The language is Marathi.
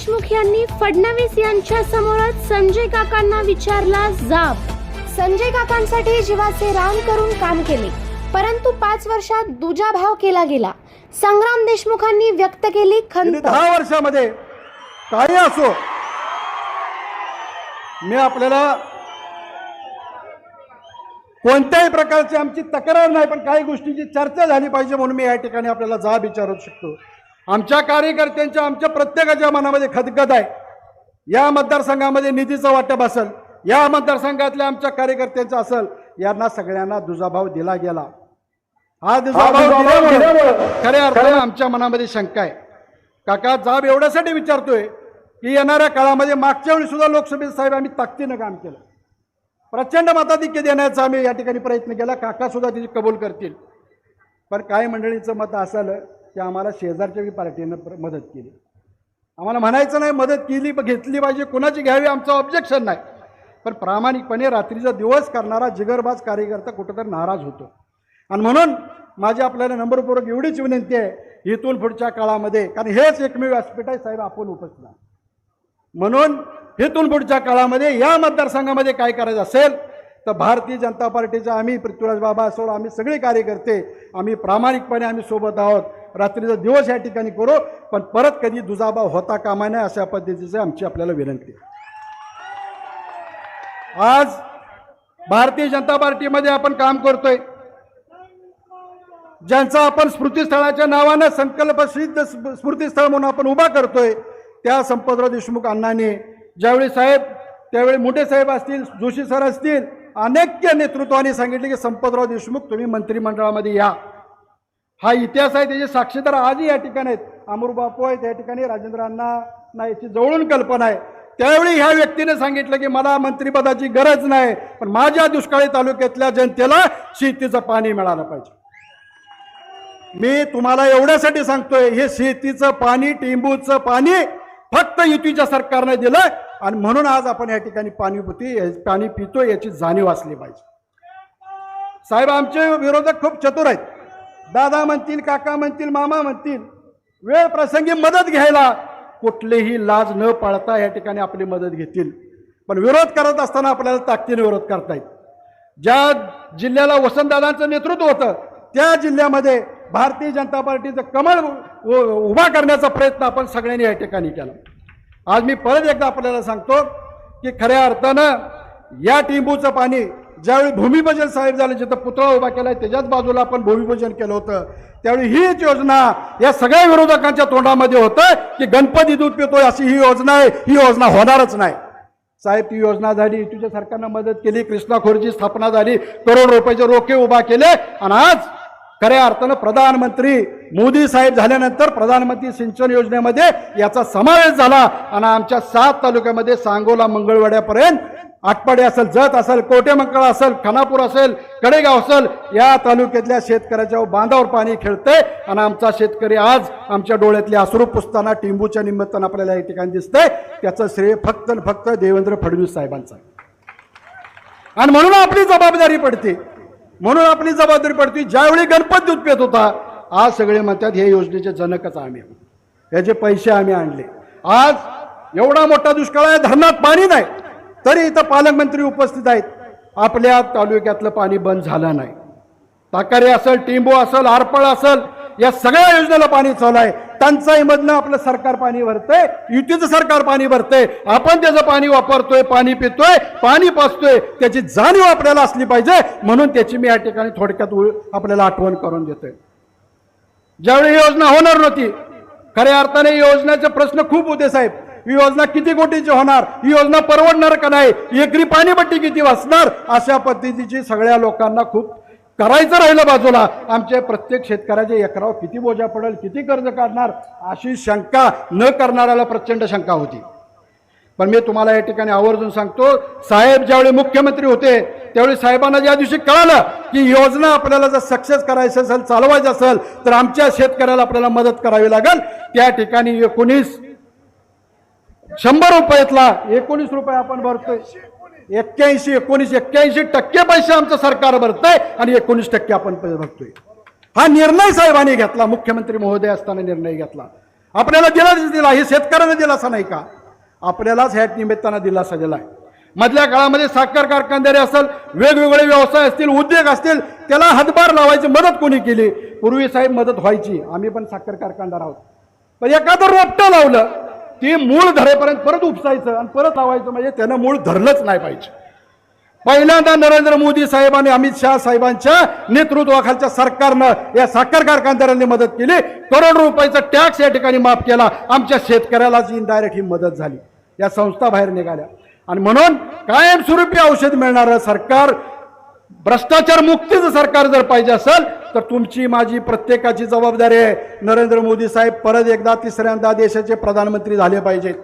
देशमुख यांनी फडणवीस यांच्या समोरच संजय काकांना विचारला जाब. संजय काकांसाठी जीवाचे रान करून काम केले परंतु पाच वर्षात दुजा भाव केला गेला. संग्राम देशमुखांनी व्यक्त केली खंत. दहा वर्षामध्ये काही असो मी आपल्याला कोणत्याही प्रकारची आमची तक्रार नाही पण काही गोष्टीची चर्चा झाली पाहिजे म्हणून मी या ठिकाणी आपल्याला जाब विचारू शकतो. आमच्या कार्यकर्त्यांच्या आमच्या प्रत्येकाच्या मनामध्ये खदखद आहे. या मतदारसंघामध्ये निधीचं वाटप असेल या मतदारसंघातल्या आमच्या कार्यकर्त्यांचं असेल यांना सगळ्यांना दुजाभाव दिला गेला. हा दुजाभाव खऱ्या अर्थानं आमच्या मनामध्ये शंका आहे. काका जाब एवढ्यासाठी विचारतोय की येणाऱ्या काळामध्ये मागच्या वेळी सुद्धा लोकसभेत साहेब आम्ही ताकदीनं काम केलं. प्रचंड मताधिक्य देण्याचा आम्ही या ठिकाणी प्रयत्न केला. काका सुद्धा त्याची कबूल करतील. पण काही मंडळींचं मत असं की आम्हाला शेजारच्या बी पार्टीनं मदत केली. आम्हाला म्हणायचं नाही मदत केली घेतली पाहिजे कुणाची घ्यावी आमचं ऑब्जेक्शन नाही. पण प्रामाणिकपणे रात्रीचा दिवस करणारा जिगरबाज कार्यकर्ता कुठंतरी नाराज होतो. आणि म्हणून माझी आपल्याला नंबरपूर्वक एवढीच विनंती आहे इथून पुढच्या काळामध्ये कारण हेच एकमेव व्यासपीठ आहे साहेब आपण उपस्थित म्हणून इथून पुढच्या काळामध्ये या मतदारसंघामध्ये काय करायचं असेल तर भारतीय जनता पार्टीचा आम्ही पृथ्वीराज बाबा असो आम्ही सगळे कार्यकर्ते आम्ही प्रामाणिकपणे आम्ही सोबत आहोत. रात्रीचा दिवस या ठिकाणी करू पण परत कधी दुजाभाव होता कामा नये अशा पद्धतीची आमची आपल्याला विनंती आज भारतीय जनता पार्टीमध्ये आपण काम करतोय. ज्यांचा आपण स्मृतीस्थळाच्या नावानं संकल्प सिद्ध स्मृतीस्थळ म्हणून आपण उभा करतोय त्या संपतराव देशमुख अण्णांनी ज्यावेळी साहेब त्यावेळी मोठे साहेब असतील जोशी सर असतील अनेक नेतृत्वाने सांगितले की संपतराव देशमुख तुम्ही मंत्रिमंडळामध्ये या. हा इतिहास आहे त्याचे साक्षीदार आजही या ठिकाणी आहेत. अमर बापू आहेत या ठिकाणी राजेंद्र अण्णा याची जवळून कल्पना आहे. त्यावेळी ह्या व्यक्तीने सांगितलं की मला मंत्रिपदाची गरज नाही पण माझ्या दुष्काळी तालुक्यातल्या जनतेला शेतीचं पाणी मिळालं पाहिजे. मी तुम्हाला एवढ्यासाठी सांगतोय हे शेतीचं पाणी टिंबूचं पाणी फक्त युतीच्या सरकारने दिलं आणि म्हणून आज आपण या ठिकाणी पाणी पितोय पाणी पितोय याची जाणीव असली पाहिजे. साहेब आमचे विरोधक खूप चतुर आहेत. दादा म्हणतील काका म्हणतील मामा म्हणतील वेळ प्रसंगी मदत घ्यायला कुठलीही लाज न पाळता या ठिकाणी आपली मदत घेतील. पण विरोध करत असताना आपल्याला ताकदीने विरोध करता येईल ज्या जिल्ह्याला वसंतदादांचं नेतृत्व होतं त्या जिल्ह्यामध्ये भारतीय जनता पार्टीचं कमळ उ- उभा करण्याचा प्रयत्न आपण सगळ्यांनी या ठिकाणी केला. आज मी परत एकदा आपल्याला सांगतो की खऱ्या अर्थानं या टिंबूचं पाणी ज्यावेळी भूमिपूजन साहेब झाले जिथं पुतळा उभा केलाय त्याच्याच बाजूला आपण भूमिपूजन केलं होतं. त्यावेळी हीच योजना या सगळ्या विरोधकांच्या तोंडामध्ये होतं की गणपती दूध पितोय अशी ही योजना आहे. ही योजना होणारच नाही. साहेब ती योजना झाली तुझ्या सरकारनं मदत केली कृष्णाखोरची स्थापना झाली करोड रुपयाचे रोखे उभा केले आणि आज खऱ्या अर्थानं प्रधानमंत्री मोदी साहेब झाल्यानंतर प्रधानमंत्री सिंचन योजनेमध्ये याचा समावेश झाला आणि आमच्या सात तालुक्यामध्ये सांगोला मंगळवाड्यापर्यंत आटपाडी असेल जत असेल कोटेमंकळ असेल खानापूर असेल कडेगाव असेल या तालुक्यातल्या शेतकऱ्याच्या बांधावर पाणी खेळतंय आणि आमचा शेतकरी आज आमच्या डोळ्यातले अश्रू पुसताना टिंबूच्या निमित्तानं आपल्याला या ठिकाणी दिसतंय. त्याचं श्रेय फक्त आणि फक्त देवेंद्र फडणवीस साहेबांचं आणि म्हणून आपली जबाबदारी पडते. म्हणून आपली जबाबदारी पडते. ज्यावेळी गणपती उत्पेत पेत होता आज सगळे म्हणतात हे योजनेचे जनकच आम्ही ह्याचे पैसे आम्ही आणले. आज एवढा मोठा दुष्काळ आहे धरणात पाणी नाही. तरी इथं पालकमंत्री उपस्थित आहेत. आपल्या तालुक्यातलं पाणी बंद झालं नाही. ताकारे असेल टिंबू असेल आरपळ असेल या सगळ्या योजनेला पाणी चालू आहे. टंचाईमधनं आपलं सरकार पाणी भरतंय युतीचं सरकार पाणी भरतंय. आपण त्याचं पाणी वापरतोय पाणी पितोय पाणी पाचतोय त्याची जाणीव आपल्याला असली पाहिजे म्हणून त्याची मी या ठिकाणी थोडक्यात आपल्याला आठवण करून देतोय. ज्यावेळी योजना होणार नव्हती खऱ्या अर्थाने योजनेचे प्रश्न खूप होते साहेब. ही योजना किती कोटीची होणार? ही योजना परवडणार का नाही? एकरी पाणीपट्टी किती वाचणार? अशा पद्धतीची सगळ्या लोकांना खूप करायचं राहिलं बाजूला. आमच्या प्रत्येक शेतकऱ्याच्या एकराव किती बोजा पडेल किती कर्ज काढणार? अशी शंका न करणाऱ्याला प्रचंड शंका होती. पण मी तुम्हाला या ठिकाणी आवर्जून सांगतो साहेब ज्यावेळी मुख्यमंत्री होते त्यावेळी साहेबांना ज्या दिवशी कळालं की योजना आपल्याला जर सक्सेस करायची असेल चालवायचं असेल तर आमच्या शेतकऱ्याला आपल्याला मदत करावी लागेल. त्या ठिकाणी एकोणीस शंभर रुपयातला एकोणीस रुपये आपण भरतोय. एक्क्याऐंशी एकोणीस एक्क्याऐंशी टक्के पैसे आमचं सरकार भरतंय आणि एकोणीस टक्के आपण भरतोय. हा निर्णय साहेबांनी घेतला मुख्यमंत्री महोदय असताना निर्णय घेतला. आपल्याला दिलाच दिला हे शेतकऱ्यांना दिलासा नाही का? आपल्यालाच ह्या निमित्तानं दिलासा दिला आहे मधल्या काळामध्ये साखर कारखानदारी असेल वेगवेगळे व्यवसाय असतील उद्योग असतील त्याला हातभार लावायची मदत कोणी केली? पूर्वी साहेब मदत व्हायची आम्ही पण साखर कारखानदार आहोत. पण एखादं रोपटं लावलं ते मूळ धरेपर्यंत परत उपसायचं आणि परत लावायचं म्हणजे त्यानं मूळ धरलंच नाही पाहिजे. पहिल्यांदा नरेंद्र मोदी साहेब आणि अमित शहा साहेबांच्या नेतृत्वाखालच्या सरकारनं या साखर कारखानदारांनी मदत केली. करोड रुपयाचा टॅक्स या ठिकाणी माफ केला. आमच्या शेतकऱ्यालाच इनडायरेक्ट ही मदत झाली. या संस्था बाहेर निघाल्या. आणि म्हणून कायमस्वरूपी औषध मिळणारं सरकार भ्रष्टाचार मुक्तीचं सरकार जर पाहिजे असेल तर तुमची माझी प्रत्येकाची जबाबदारी आहे. नरेंद्र मोदी साहेब परत एकदा तिसऱ्यांदा देशाचे प्रधानमंत्री झाले पाहिजेत.